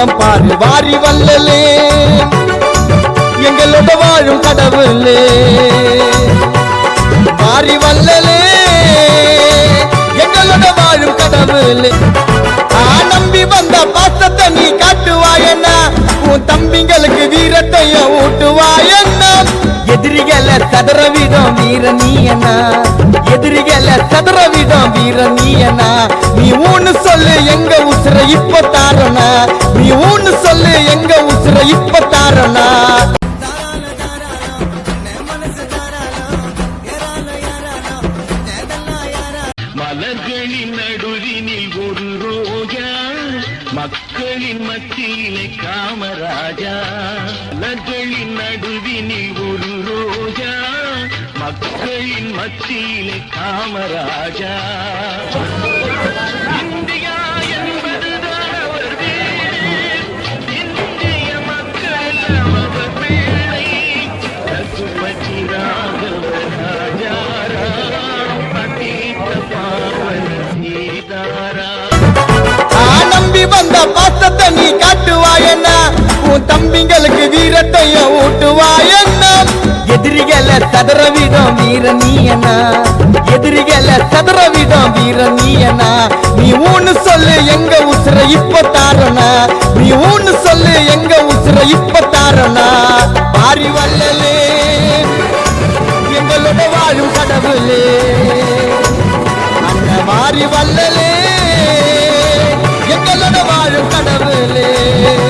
வண்ணம் பாரு வாரி வல்லலே. எங்களோட வாழும் கடவுளே. வாரி வல்லலே. எங்களோட வாழும் கடவுளே. ஆ நம்பி வந்த பாசத்தை நீ காட்டுவாயண்ணா உன் தம்பிங்களுக்கு வீரத்தைய ஊட்டுவாயண்ணா எதிரிகளை சதற விடும் வீர நீ அண்ணா எதிரிகளை சதற விடும் வீர நீ அண்ணா நீ ஊன்னு சொல்லு எங்க உசுர இப்ப தாரணா? ஊன்னு சொல்லு எங்க உசுர இப்ப தாரணா மலர்களின் நடுவினில் ஒரு ரோஜா மக்களின் மத்தியிலே காமராஜா. மலர்களின் நடுவினில் ஒரு ரோஜா மக்களின் மத்தியிலே காமராஜா. நம்பி பாசத்தை நீ காட்டுவாயண்ணா உன் தம்பிங்களுக்கு வீரத்தையும் ஊட்டுவாயண்ணா எதிரிகளை சதற விடும் வீர நீ என்ன? எதிரிகளை சதற விடும் வீர நீ என்ன? நீ ஊன்னு சொல்லு எங்க உசுர இப்ப தாரணா நீ ஊன்னு சொல்லு எங்க உசுர இப்ப தாரணா பாரி வல்லலே எங்களோட வாழும் கடவுளே. அந்த மாறி வல்லலே எங்களோட வாழும் கடவுளே.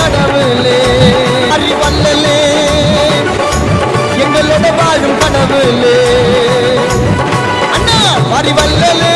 கடவுளே அறிவல்லலே எங்களோட வாழும் கடவுளே அண்ணா அறிவல்லலே